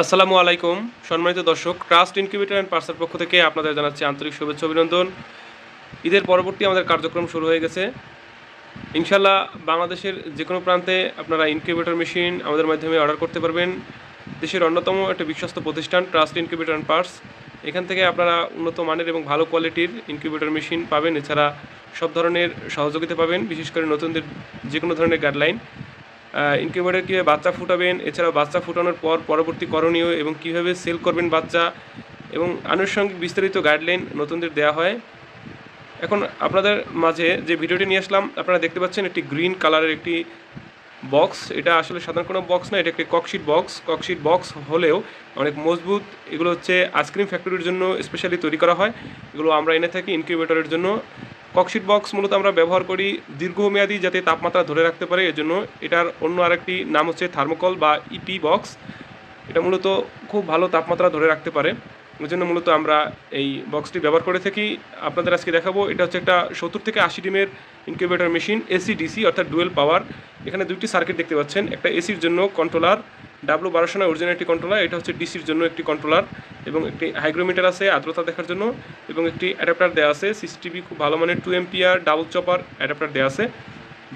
আসসালামু আলাইকুম। সম্মানিত দর্শক ট্রাস্ট ইনকিউবেটর অ্যান্ড পার্সার পক্ষ থেকে আপনাদের জানাচ্ছি আন্তরিক শুভেচ্ছা, অভিনন্দন। ঈদের পরবর্তী আমাদের কার্যক্রম শুরু হয়ে গেছে। ইনশাল্লাহ বাংলাদেশের যে কোনো প্রান্তে আপনারা ইনকিউবেটর মেশিন আমাদের মাধ্যমে অর্ডার করতে পারবেন। দেশের অন্যতম একটা বিশ্বস্ত প্রতিষ্ঠান ট্রাস্ট ইনকিউবেটর অ্যান্ড পার্স এখান থেকে আপনারা উন্নত মানের এবং ভালো কোয়ালিটির ইনকিউবেটর মেশিন পাবেন। এছাড়া সব ধরনের সহযোগিতা পাবেন। বিশেষ করে নতুনদের যে কোনো ধরনের গাইডলাইন ইনকিউবেটর কীভাবে বাচ্চা ফুটাবেন, এছাড়াও বাচ্চা ফুটানোর পর পরবর্তী করণীয় এবং কীভাবে সেল করবেন বাচ্চা এবং আনুষঙ্গিক বিস্তারিত গাইডলাইন নতুনদের দেওয়া হয়। এখন আপনাদের মাঝে যে ভিডিওটি নিয়ে আসলাম, আপনারা দেখতে পাচ্ছেন একটি গ্রিন কালারের একটি বক্স। এটা আসলে সাধারণ কোনো বক্স না এটা একটি ককশিট বক্স। ককশিট বক্স হলেও অনেক মজবুত, এগুলো হচ্ছে আইসক্রিম ফ্যাক্টরির জন্য স্পেশালি তৈরি করা হয়। এগুলো আমরা এনে থাকি ইনকিউবেটরের জন্য। ককশিট বক্স মূলত আমরা ব্যবহার করি দীর্ঘমেয়াদী যাতে তাপমাত্রা ধরে রাখতে পারে, এজন্য জন্য এটার অন্য আরেকটি নাম হচ্ছে থার্মোকল বা ইপি বক্স এটা মূলত খুব ভালো তাপমাত্রা ধরে রাখতে পারে। ওই জন্য মূলত আমরা এই বক্সটি ব্যবহার করে থাকি। আপনাদের আজকে দেখাবো, এটা হচ্ছে একটা সত্তর থেকে আশি ডিমের ইনকিউবেটর মেশিন এসি ডিসি অর্থাৎ ডুয়েল পাওয়ার এখানে দুইটি সার্কিট দেখতে পাচ্ছেন, একটা এসির জন্য কন্ট্রোলার ডাব্লু বারোশো নয় অরিজিনাল একটি কন্ট্রোলার এটা হচ্ছে ডিসির জন্য একটি কন্ট্রোলার এবং একটি হাইগ্রোমিটার আছে আর্দ্রতা দেখার জন্য, এবং একটি অ্যাডাপ্টার দেওয়া আছে সিসিটিভি খুব ভালো মানের two MPR double chopper adapter দেওয়া আছে,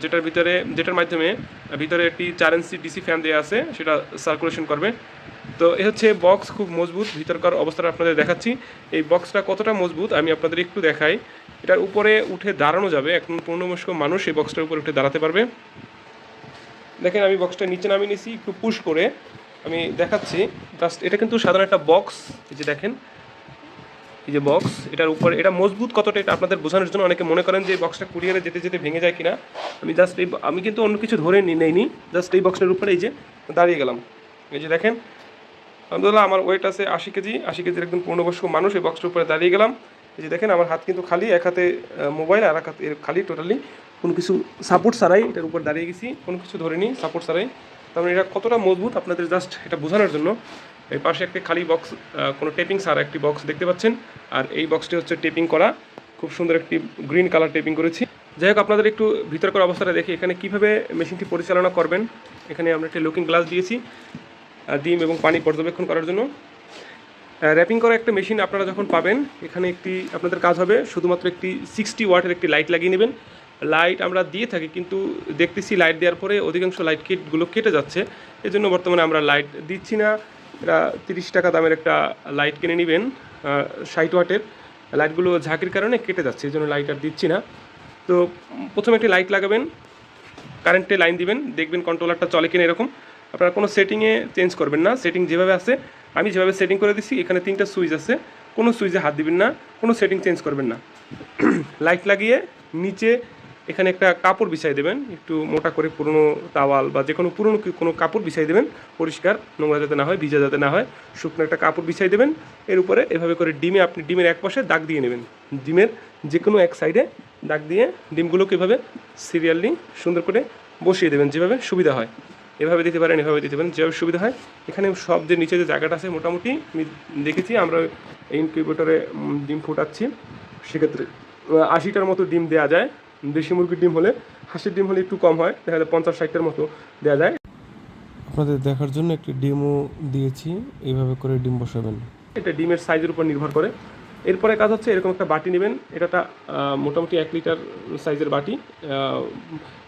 যেটার ভিতরে, যেটার মাধ্যমে, ভিতরে একটি চার ইঞ্চি ডিসি ফ্যান দেওয়া আছে, সেটা সার্কুলেশন করবে। তো এ হচ্ছে বক্স খুব মজবুত, ভিতরকার অবস্থাটা আপনাদের দেখাচ্ছি। এই বক্সটা কতটা মজবুত আমি আপনাদের একটু দেখাই। এটার উপরে উঠে দাঁড়ানো যাবে এখন পূর্ণবয়স্ক মানুষ এই বক্সটার উপরে উঠে দাঁড়াতে পারবে। দেখেন আমি বক্সটা নিচে নামিয়ে নিয়েছি, একটু পুশ করে আমি দেখাচ্ছি। জাস্ট এটা কিন্তু সাধারণ একটা বক্স এই যে দেখেন। এই যে বক্স এটার উপরে, এটা মজবুত কতটা এটা আপনাদের বোঝানোর জন্য অনেকে মনে করেন যে বক্সটা কুরিয়ারে যেতে যেতে ভেঙে যায় কিনা। আমি জাস্ট এই, আমি কিন্তু অন্য কিছু ধরে নি, নেইনি। জাস্ট এই বক্সটার উপরে এই যে দাঁড়িয়ে গেলাম। এই যে দেখেন আলহামদুলিল্লাহ, আমার ওয়েট আছে আশি কেজি, আশি কেজির একদম পূর্ণবয়স্ক মানুষ এই বক্সটার উপরে দাঁড়িয়ে গেলাম। এই যে দেখেন, আমার হাত কিন্তু খালি, এক হাতে মোবাইল আর এক হাতে খালি টোটালি কোনো কিছু সাপোর্ট ছাড়াই এটার উপর দাঁড়িয়ে গেছি, কোনো কিছু ধরিনি সাপোর্ট ছাড়াই। তার মানে এটা কতটা মজবুত আপনাদের জাস্ট এটা বোঝানোর জন্য। এই পাশে একটি খালি বক্স কোনো টেপিং ছাড়া একটি বক্স দেখতে পাচ্ছেন। আর এই বক্সটি হচ্ছে টেপিং করা। খুব সুন্দর একটি গ্রিন কালার টেপিং করেছি। যাই হোক, আপনাদের একটু ভিতরকার অবস্থাটা দেখি, এখানে কীভাবে মেশিনটি পরিচালনা করবেন। এখানে আমরা একটি লুকিং গ্লাস দিয়েছি। ডিম এবং পানি পর্যবেক্ষণ করার জন্য। র্যাপিং করা একটা মেশিন আপনারা যখন পাবেন, এখানে একটি আপনাদের কাজ হবে, শুধুমাত্র একটি সিক্সটি ওয়াটের একটি লাইট লাগিয়ে নেবেন। লাইট আমরা দিয়ে থাকি, কিন্তু দেখতেছি লাইট দেওয়ার পরে অধিকাংশ লাইট কিটগুলো কেটে যাচ্ছে। এজন্য বর্তমানে আমরা লাইট দিচ্ছি না। এটা তিরিশ টাকা দামের একটা লাইট কিনে নেবেন ষাট ওয়াটের লাইটগুলো ঝাঁকির কারণে কেটে যাচ্ছে এই জন্য লাইট আর দিচ্ছি না। তো প্রথমে একটি লাইট লাগাবেন কারেন্টে লাইন দিবেন, দেখবেন কন্ট্রোলারটা চলে কিনা এরকম। আপনারা কোনো সেটিংয়ে চেঞ্জ করবেন না। সেটিং যেভাবে আছে, আমি যেভাবে সেটিং করে দিছি, এখানে তিনটা সুইচ আছে। কোনো সুইচে হাত দিবেন না, কোনো সেটিং চেঞ্জ করবেন না। লাইট লাগিয়ে নিচে এখানে একটা কাপড় বিছাই দেবেন। একটু মোটা করে পুরনো তাওয়াল বা যে কোনো পুরনো কোনো কাপড় বিছাই দেবেন। পরিষ্কার, নোংরা যাতে না হয়, ভিজা যাতে না হয়, শুকনো একটা কাপড় বিছাই দেবেন। এর উপরে এভাবে করে ডিমে আপনি, ডিমের এক পাশে দাগ দিয়ে নেবেন। ডিমের যে কোনো এক সাইডে দাগ দিয়ে ডিমগুলোকে এভাবে সিরিয়ালি সুন্দর করে বসিয়ে দেবেন, যেভাবে সুবিধা হয়। এভাবে দিতে পারেন এভাবে দিতে পারেন যেভাবে সুবিধা হয়। এখানে সব যে নিচে যে জায়গাটা আছে মোটামুটি আমি দেখেছি আমরা এই ইনকিউবেটরে ডিম ফুটাচ্ছি। সেক্ষেত্রে আশিটার মতো ডিম দেওয়া যায়। দেশি মুরগির ডিম হলে হাঁসের ডিম হলে একটু কম হয় দেখা যায় পঞ্চাশ ষাটটার মতো দেওয়া যায়। আপনাদের দেখার জন্য একটি ডিমও দিয়েছি এইভাবে করে ডিম বসাবেন। এটা ডিমের সাইজের উপর নির্ভর করে। এরপরে কাজ হচ্ছে এরকম একটা বাটি নেবেন। আহ, মোটামুটি এক লিটার সাইজের বাটি।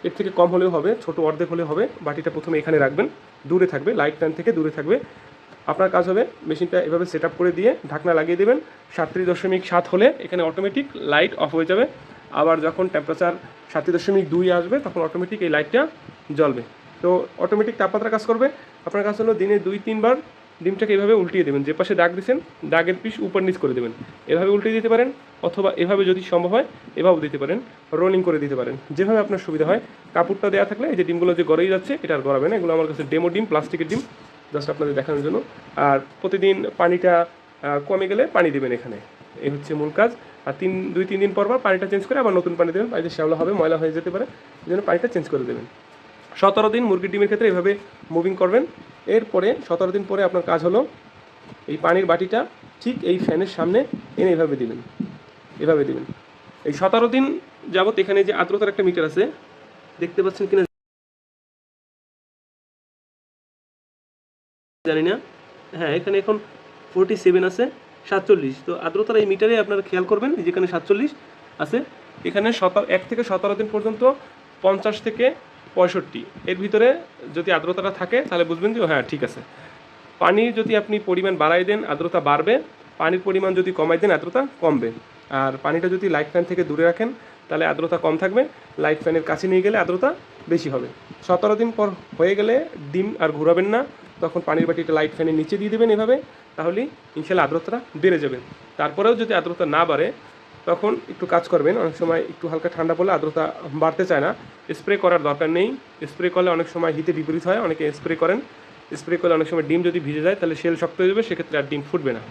এর থেকে কম হলেও হবে ছোট অর্ধেক হলেও হবে। বাটিটা প্রথমে এখানে রাখবেন দূরে থাকবে লাইট ফ্যান থেকে দূরে থাকবে। আপনার কাজ হবে মেশিনটা এভাবে সেট করে দিয়ে ঢাকনা লাগিয়ে দেবেন। সাতত্রিশ দশমিক সাত হলে এখানে অটোমেটিক লাইট অফ হয়ে যাবে। আবার যখন টেম্পারেচার সাতত্রিশ দশমিক দুই আসবে তখন অটোমেটিক এই লাইটটা জ্বলবে। তো অটোমেটিক তাপমাত্রা কাজ করবে। আপনার কাজ হলো দিনে দুই তিনবার ডিমটাকে এভাবে উল্টিয়ে দেবেন, যে পাশে দাগ দিয়েছেন, দাগের পিস উপর নিচ করে দেবেন। এভাবে উল্টিয়ে দিতে পারেন অথবা এভাবে যদি সম্ভব হয়, এভাবেও দিতে পারেন রোলিং করে দিতে পারেন। যেভাবে আপনার সুবিধা হয়, কাপড়টা দেওয়া থাকলে এই যে ডিমগুলো যে গড়েই যাচ্ছে, এটা আর গড়াবে না। এগুলো আমার কাছে ডেমো ডিম, প্লাস্টিকের ডিম জাস্ট আপনাদের দেখানোর জন্য। আর প্রতিদিন পানিটা কমে গেলে পানি দেবেন এখানে। এই হচ্ছে মূল কাজ। আর তিন, দুই, তিন দিন পর পর পানিটা চেঞ্জ করে আবার নতুন পানি দেবেন। পানিতে শ্যাওলা হবে, ময়লা হয়ে যেতে পারে। এই জন্য পানিটা চেঞ্জ করে দেবেন। সতেরো দিন মুরগির ডিমের ক্ষেত্রে এভাবে মুভিং করবেন। এরপরে সতেরো দিন পরে আপনার কাজ হলো এই পানির বাটিটা ঠিক এই ফ্যানের সামনে এনে এভাবে দিবেন এভাবে দিবেন। এই সতেরো দিন যাবত এখানে যে আর্দ্রতার একটা মিটার আছে, দেখতে পাচ্ছেন কিনা জানি না। হ্যাঁ এখানে এখন ফোরটি সেভেন আছে, সাতচল্লিশ। তো আর্দ্রতার এই মিটারে আপনারা খেয়াল করবেন যেখানে সাতচল্লিশ আছে, এখানে সতেরো, এক থেকে সতেরো দিন পর্যন্ত পঞ্চাশ থেকে পঁয়ষট্টি। এর ভিতরে যদি আর্দ্রতাটা থাকে, তাহলে বুঝবেন যে হ্যাঁ ঠিক আছে। পানির যদি আপনি পরিমাণ বাড়াই দেন, আর্দ্রতা বাড়বে। পানির পরিমাণ যদি কমাই দেন, আর্দ্রতা কমবে। আর পানিটা যদি লাইট ফ্যান থেকে দূরে রাখেন, তাহলে আর্দ্রতা কম থাকবে। লাইট ফ্যানের কাছে নিয়ে গেলে আর্দ্রতা বেশি হবে। সতেরো দিন পর হয়ে গেলে ডিম আর ঘোরাবেন না। তখন পানির বাটিটা লাইট ফ্যানের নিচে দিয়ে দেবেন এভাবে। তাহলেই ইনশাল্লাহ আর্দ্রতাটা বেড়ে যাবে। তারপরেও যদি আর্দ্রতা না বাড়ে তখন একটু কাজ করবেন, অনেক সময় একটু হালকা ঠান্ডা পড়লে আর্দ্রতা বাড়তে চায় না। স্প্রে করার দরকার নেই। স্প্রে করলে অনেক সময় হিতে বিপরীত হয়, অনেকে স্প্রে করেন। স্প্রে করলে অনেক সময় ডিম যদি ভিজে যায়, তাহলে শেল শক্ত হয়ে যাবে, সেক্ষেত্রে আর ডিম ফুটবে না।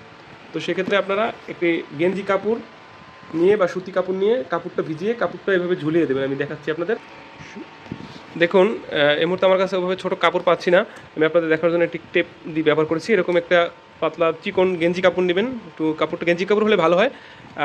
তো সেক্ষেত্রে আপনারা একটি গেঞ্জি কাপড় নিয়ে বা সুতি কাপড় নিয়ে কাপড়টা ভিজিয়ে কাপড়টা এভাবে ঝুলিয়ে দেবেন। আমি দেখাচ্ছি আপনাদের। দেখুন এই মুহূর্তে আমার কাছে ওভাবে ছোটো কাপড় পাচ্ছি না। আমি আপনাদের দেখার জন্য একটি টেপ দিয়ে ব্যবহার করেছি। এরকম একটা পাতলা চিকন গেঞ্জি কাপড় নেবেন, একটু কাপড়টা গেঞ্জি কাপড় হলে ভালো হয়।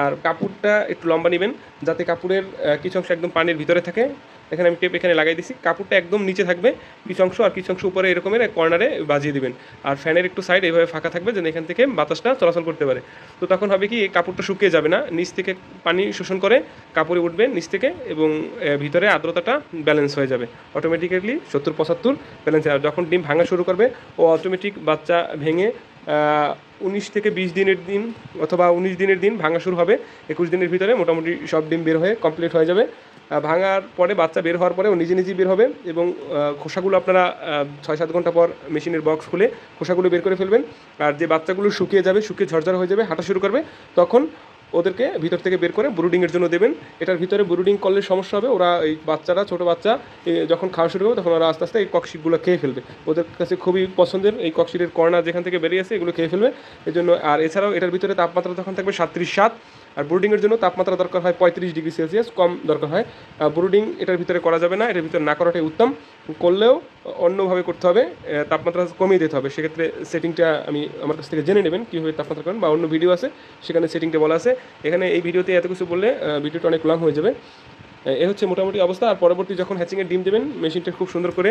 আর কাপড়টা একটু লম্বা নেবেন, যাতে কাপড়ের কিছু অংশ একদম পানির ভিতরে থাকে। এখানে আমি টেপ এখানে লাগাই দিছি। কাপড়টা একদম নিচে থাকবে, কিছু অংশ আর কিছু অংশ উপরে এরকমের কর্নারে বাজিয়ে দিবেন। আর ফ্যানের একটু সাইড এইভাবে ফাঁকা থাকবে যেন এখান থেকে বাতাসটা চলাচল করতে পারে। তো তখন হবে কি, এই কাপড়টা শুকিয়ে যাবে না। নিচ থেকে পানি শোষণ করে কাপড়ে উঠবে নিচ থেকে এবং ভিতরে আর্দ্রতাটা ব্যালেন্স হয়ে যাবে। অটোমেটিক্যালি সত্তর পঁচাত্তর ব্যালেন্স যখন ডিম ভাঙা শুরু করবে, ও অটোমেটিক বাচ্চা ভেঙে উনিশ থেকে বিশ দিনের দিন অথবা উনিশ দিনের দিন ভাঙা শুরু হবে। একুশ দিনের ভিতরে মোটামুটি সব ডিম বের হয়ে কমপ্লিট হয়ে যাবে। ভাঙার পরে বাচ্চা বের হওয়ার পরে ও নিজে নিজেই বের হবে এবং খোসাগুলো আপনারা ছয় সাত ঘণ্টা পর মেশিনের বক্স খুলে খোসাগুলো বের করে ফেলবেন। আর যে বাচ্চাগুলো শুকিয়ে যাবে, শুকিয়ে ঝরঝর হয়ে যাবে, হাঁটা শুরু করবে, তখন ওদেরকে ভিতর থেকে বের করে ব্রুডিংয়ের জন্য দেবেন। এটার ভিতরে ব্রুডিং করলে সমস্যা হবে। ওরা এই বাচ্চারা, ছোটো বাচ্চা যখন খাওয়া শুরু করবে তখন ওরা আস্তে আস্তে এই ককশিটগুলো খেয়ে ফেলবে। ওদের কাছে খুবই পছন্দের এই ককশিটের কর্নার যেখান থেকে বেরিয়ে আসে এগুলো খেয়ে ফেলবে। এই জন্য আর এছাড়াও এটার ভিতরে তাপমাত্রা তখন থাকবে সাত্রিশ সাত আর ব্রুডিংয়ের জন্য তাপমাত্রা দরকার হয় পঁয়ত্রিশ ডিগ্রি সেলসিয়াস, কম দরকার হয়। ব্রুডিং এটার ভিতরে করা যাবে না, এটার ভিতরে না করাটাই উত্তম। করলেও অন্যভাবে করতে হবে তাপমাত্রা কমিয়ে দিতে হবে। সেক্ষেত্রে সেটিংটা আমি আমার কাছ থেকে জেনে নেবেন কীভাবে তাপমাত্রা করেন বা অন্য ভিডিও আছে, সেখানে সেটিংটা বলা আছে। এখানে এই ভিডিওতে এত কিছু বললে ভিডিওটা অনেক লং হয়ে যাবে। এ হচ্ছে মোটামুটি অবস্থা। আর পরবর্তী যখন হ্যাচিংয়ের ডিম দেবেন মেশিনটা খুব সুন্দর করে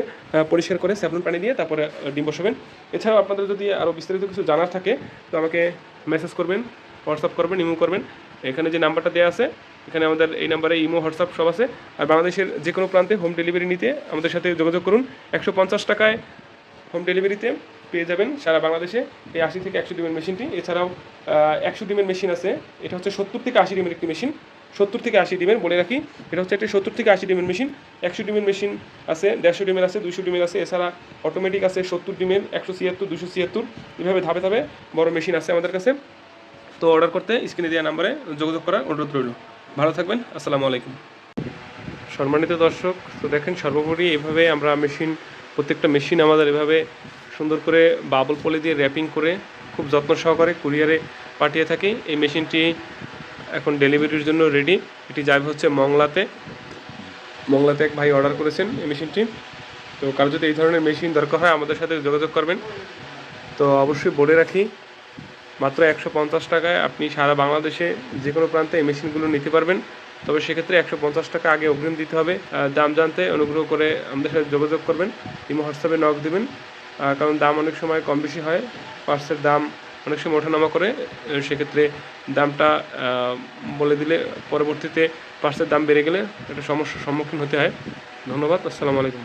পরিষ্কার করে স্যাফলন পানি দিয়ে তারপরে ডিম বসাবেন। এছাড়াও আপনাদের যদি আরও বিস্তারিত কিছু জানার থাকে, তো আমাকে মেসেজ করবেন হোয়াটসঅ্যাপ করবেন ইমো করবেন। এখানে যে নাম্বারটা দেওয়া আছে, এখানে আমাদের এই নাম্বারে ইমো, হোয়াটসঅ্যাপ সব আছে। আর বাংলাদেশের যে কোনো প্রান্তে হোম ডেলিভারি নিতে আমাদের সাথে যোগাযোগ করুন। একশো পঞ্চাশ টাকায় হোম ডেলিভারিতে পেয়ে যাবেন সারা বাংলাদেশে। এই আশি থেকে একশো ডিমের মেশিনটি। এছাড়াও একশো ডিমের মেশিন আছে। এটা হচ্ছে সত্তর থেকে আশি ডিমের একটি মেশিন। সত্তর থেকে আশি ডিমের বলে রাখি। এটা হচ্ছে একটা সত্তর থেকে আশি ডিমের মেশিন। একশো ডিমের মেশিন আছে, দেড়শো ডিমের আছে দুশো ডিমের আছে। এছাড়া অটোমেটিক আছে সত্তর ডিমের, একশো ছিয়াত্তর দুশো ছিয়াত্তর। এভাবে ধাপে ধাপে বড় মেশিন আছে আমাদের কাছে। তো অর্ডার করতে স্ক্রিনে দেওয়া নাম্বারে যোগাযোগ করার অনুরোধ রইল। ভালো থাকবেন, আসসালামু আলাইকুম। সম্মানিত দর্শক, তো দেখেন সর্বোপরি এভাবে আমরা মেশিন প্রত্যেকটা মেশিন আমাদের এভাবে সুন্দর করে বাবল পলি দিয়ে র্যাপিং করে খুব যত্ন সহকারে কুরিয়ারে পাঠিয়ে থাকি। এই মেশিনটি এখন ডেলিভারির জন্য রেডি এটি যাবে হচ্ছে মংলাতে। মংলাতে এক ভাই অর্ডার করেছেন এই মেশিনটি তো কারও যদি এই ধরনের মেশিন দরকার হয় আমাদের সাথে যোগাযোগ করবেন। তো অবশ্যই বলে রাখি মাত্র একশো পঞ্চাশ টাকায় আপনি সারা বাংলাদেশে যে কোনো প্রান্তে এই মেশিনগুলো নিতে পারবেন। তবে সেক্ষেত্রে একশো পঞ্চাশ টাকা আগে অগ্রিম দিতে হবে। দাম জানতে অনুগ্রহ করে আমাদের সাথে যোগাযোগ করবেন। ইমো, হোয়াটসঅ্যাপে নক দেবেন। কারণ দাম অনেক সময় কম বেশি হয়। পার্সের দাম অনেক সময় ওঠানামা করে। সেক্ষেত্রে দামটা বলে দিলে পরবর্তীতে পার্সের দাম বেড়ে গেলে একটা সমস্যার সম্মুখীন হতে হয়। ধন্যবাদ। আসসালামু আলাইকুম।